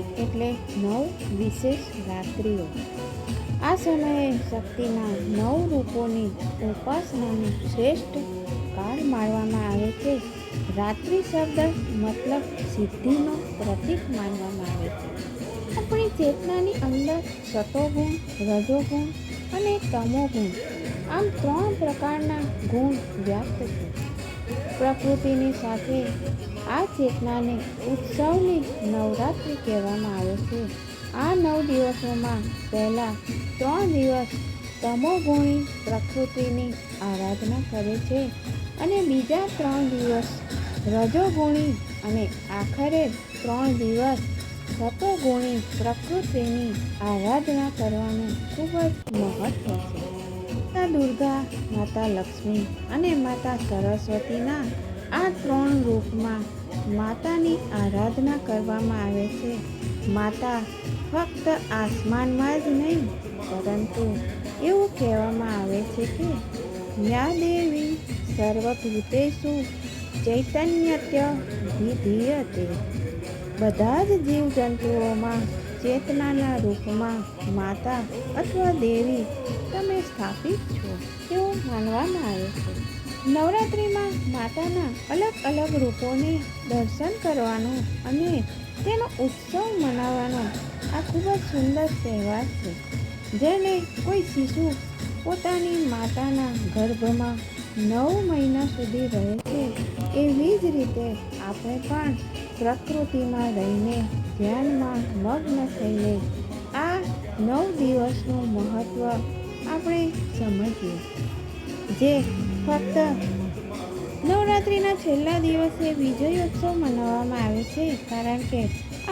એટલે નવ વિશેષ રાત્રિઓ. આ સમયે શક્તિના નવ રૂપોની ઉપાસનાનું શ્રેષ્ઠ કાળ માનવામાં આવે છે. રાત્રિ શબ્દ મતલબ સિદ્ધિનો પ્રતીક માનવામાં આવે છે. આપણી ચેતનાની અંદર સતોગુણ રજોગુણ અને તમોગુણ આમ ત્રણ પ્રકારના ગુણ વ્યાપ્ત છે. પ્રકૃતિની સાથે આ ચેતનાને ઉત્સવની નવરાત્રિ કહેવામાં આવે છે. આ નવ દિવસોમાં પહેલાં ત્રણ દિવસ તમોગુણી પ્રકૃતિની આરાધના કરે છે અને બીજા ત્રણ દિવસ રજોગુણી અને આખરે ત્રણ દિવસ સતોગુણી પ્રકૃતિની આરાધના કરવાનું ખૂબ જ મહત્વ છે. માતા દુર્ગા, માતા લક્ષ્મી અને માતા સરસ્વતીના આ ત્રણ રૂપમાં માતાની આરાધના કરવામાં આવે છે. માતા ફક્ત આસમાનમાં જ નહીં, પરંતુ એવું કહેવામાં આવે છે કે યા દેવી સર્વભૂતેષુ ચૈતન્યત્ય વિધીયતે. બધા જ જીવજંતુઓમાં ચેતનાના રૂપમાં માતા અથવા દેવી તમે સ્થાપિત છો તેવું માનવામાં આવે છે. નવરાત્રિમાં માતાના અલગ અલગ રૂપોને દર્શન કરવાનો અને તેનો ઉત્સવ મનાવવાનો આ ખૂબ જ સુંદર તહેવાર છે. જેને કોઈ શિશુ પોતાની માતાના ગર્ભમાં નવ મહિના સુધી રહે છે, એવી જ રીતે આપણે પણ પ્રકૃતિમાં રહીને ધ્યાનમાં મગ્ન થઈને આ નવ દિવસનું મહત્ત્વ આપણે સમજીએ. જે ફક્ત નવરાત્રિના છેલ્લા દિવસે વિજયોત્સવ મનાવવામાં આવે છે, કારણ કે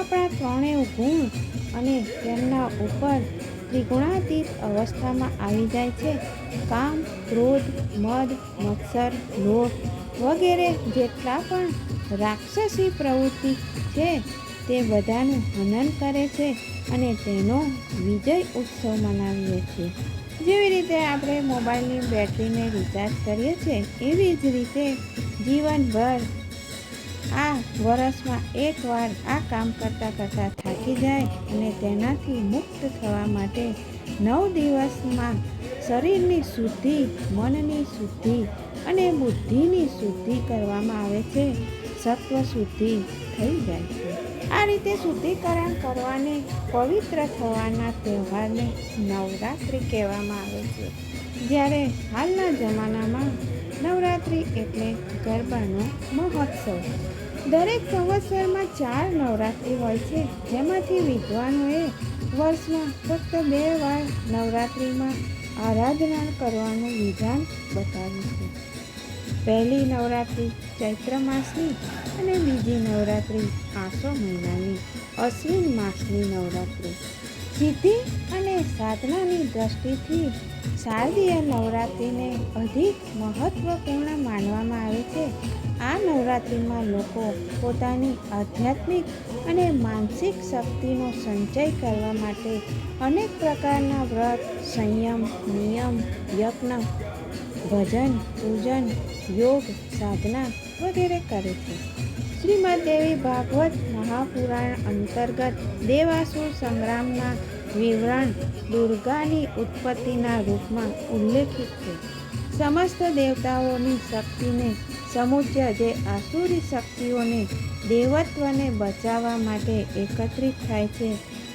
આપણા ત્રણેય ગુણ અને તેમના ઉપર ત્રિગુણાતીત અવસ્થામાં આવી જાય છે. કામ, ક્રોધ, મદ, મત્સર, લોભ વગેરે જેટલા પણ રાક્ષસી પ્રવૃત્તિ છે, તે બધાનું હનન કરે છે અને તેનો વિજય ઉત્સવ મનાવીએ છીએ. જેવી રીતે આપણે મોબાઈલની બેટરીને રિચાર્જ કરીએ છીએ, એવી જ રીતે જીવનભર આ વર્ષમાં એકવાર આ કામ કરતાં કરતાં થાકી જાય અને તેનાથી મુક્ત થવા માટે નવ દિવસમાં શરીરની શુદ્ધિ, મનની શુદ્ધિ અને બુદ્ધિની શુદ્ધિ કરવામાં આવે છે. સત્વ શુદ્ધિ થઈ જાય છે. આ રીતે શુદ્ધિકરણ કરવાને પવિત્ર થવાના તહેવારને નવરાત્રિ કહેવામાં આવે છે. જ્યારે હાલના જમાનામાં નવરાત્રિ એટલે ગરબાનો મહોત્સવ. દરેક સંવત્સરમાં ચાર નવરાત્રિ હોય છે. જેમાંથી વિદ્વાનોએ વર્ષમાં ફક્ત બે વાર નવરાત્રિમાં આરાધના કરવાનું વિધાન બતાવ્યું છે. પહેલી નવરાત્રિ ચૈત્ર માસની અને બીજી નવરાત્રિ આસો મહિનાની અશ્વિન માસની નવરાત્રિ. સિદ્ધિ અને સાધનાની દ્રષ્ટિથી શારદીય નવરાત્રિને અધિક મહત્વપૂર્ણ માનવામાં આવે છે. આ નવરાત્રિમાં લોકો પોતાની આધ્યાત્મિક અને માનસિક શક્તિનો સંચય કરવા માટે અનેક પ્રકારના વ્રત, સંયમ, નિયમ, યજ્ઞ ભજન, પૂજન, યોગ, સાધના વગેરે કરે છે. શ્રીમદ દેવી ભાગવત મહાપુરાણ અંતર્ગત દેવાસુર સંગ્રામના વિવરણ દુર્ગાની ઉત્પત્તિના રૂપમાં ઉલ્લેખિત છે. સમસ્ત દેવતાઓની શક્તિને સમુચ્ય જે આસુરી શક્તિઓને દેવત્વને બચાવવા માટે એકત્રિત થાય છે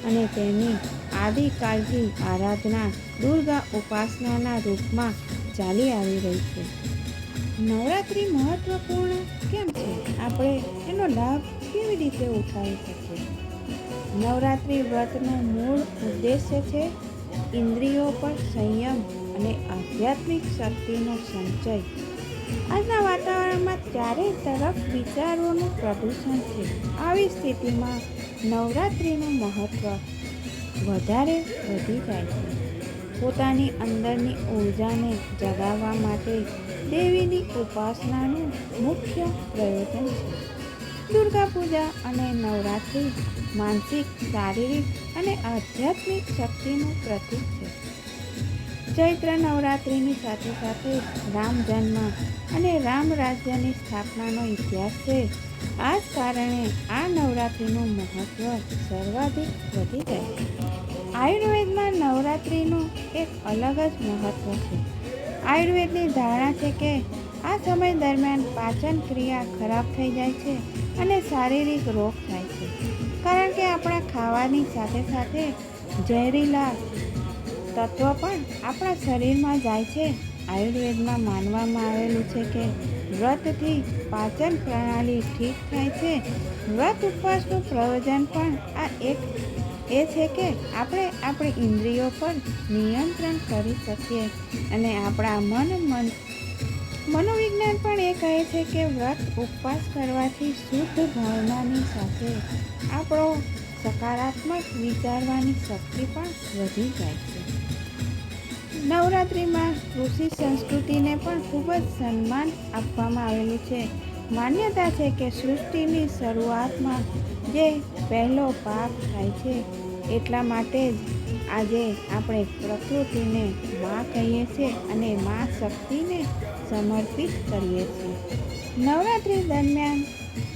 અને તેની આદિકાલથી આરાધના દુર્ગા ઉપાસનાના રૂપમાં ચાલી આવી રહી છે. નવરાત્રિ મહત્વપૂર્ણ કેમ છે? આપણે એનો લાભ કેવી રીતે ઉઠાવી શકીએ? નવરાત્રિ વ્રતનો મૂળ ઉદ્દેશ્ય છે ઇન્દ્રિયો પર સંયમ અને આધ્યાત્મિક શક્તિનો સંચય. આજના વાતાવરણમાં ચારે તરફ વિચારોનું પ્રદૂષણ છે. આવી સ્થિતિમાં નવરાત્રિનું મહત્ત્વ વધારે વધી જાય છે. પોતાની અંદરની ઉર્જાને જગાવવા માટે દેવીની ઉપાસનાનું મુખ્ય પ્રયોજન છે. દુર્ગા પૂજા અને નવરાત્રિ માનસિક, શારીરિક અને આધ્યાત્મિક શક્તિનું પ્રતીક છે. ચૈત્ર નવરાત્રિની સાથે સાથે રામ જન્મ અને રામ રાજ્યની સ્થાપનાનો ઇતિહાસ છે. આ જ કારણે આ નવરાત્રિનું મહત્ત્વ સર્વાધિક વધી જાય છે. આયુર્વેદમાં નવરાત્રિનું એક અલગ જ મહત્ત્વ છે. આયુર્વેદની ધારણા છે કે આ સમય દરમિયાન પાચન ક્રિયા ખરાબ થઈ જાય છે અને શારીરિક રોગ થાય છે. કારણ કે આપણા ખાવાની સાથે સાથે ઝેરીલા તત્વ પણ આપણા શરીરમાં જાય છે. આયુર્વેદમાં માનવામાં આવેલું છે કે વ્રતથી પાચન પ્રણાલી ઠીક થાય છે. વ્રત ઉપવાસનું પ્રયોજન પણ આ એક એ છે કે આપણે આપણી ઇન્દ્રિયો પર નિયંત્રણ કરી શકીએ. અને આપણા મન મન, મનોવિજ્ઞાન પણ એ કહે છે કે વ્રત ઉપવાસ કરવાથી શુદ્ધ ભાવનાની સાથે આપણો સકારાત્મક વિચારવાની શક્તિ પણ વધી જાય છે. નવરાત્રિમાં કૃષિ સંસ્કૃતિને પણ ખૂબ જ સન્માન આપવામાં આવેલું છે. માન્યતા છે કે સૃષ્ટિની શરૂઆતમાં જે પહેલો પાપ થાય છે, એટલા માટે જ આજે આપણે પ્રકૃતિને મા કહીએ છીએ અને મા શક્તિને સમર્પિત કરીએ છીએ. નવરાત્રિ દરમિયાન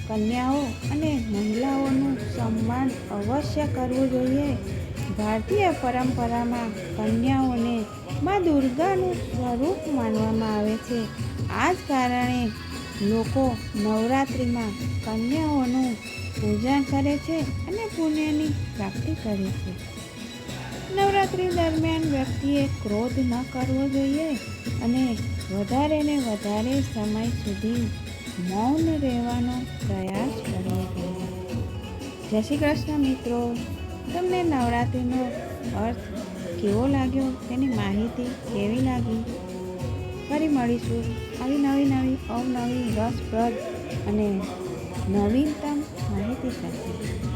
કન્યાઓ અને મહિલાઓનું સન્માન અવશ્ય કરવું જોઈએ. ભારતીય પરંપરામાં કન્યાઓને મા દુર્ગાનું સ્વરૂપ માનવામાં આવે છે. આ જ કારણે લોકો નવરાત્રિમાં કન્યાઓનું પૂજન કરે છે અને પુણ્યની પ્રાપ્તિ કરે છે. નવરાત્રિ દરમિયાન વ્યક્તિએ ક્રોધ ન કરવો જોઈએ અને વધારે ને વધારે સમય સુધી મૌન રહેવાનો પ્રયાસ કરવો જોઈએ. જય શ્રી કૃષ્ણ મિત્રો. તમને નવરાત્રિનો અર્થ કેવો લાગ્યો? તેની માહિતી કેવી લાગી? ફરી મળીશું. આવી નવી નવી અવનવી રસપ્રદ અને નવીનતમ માહિતી સાથે.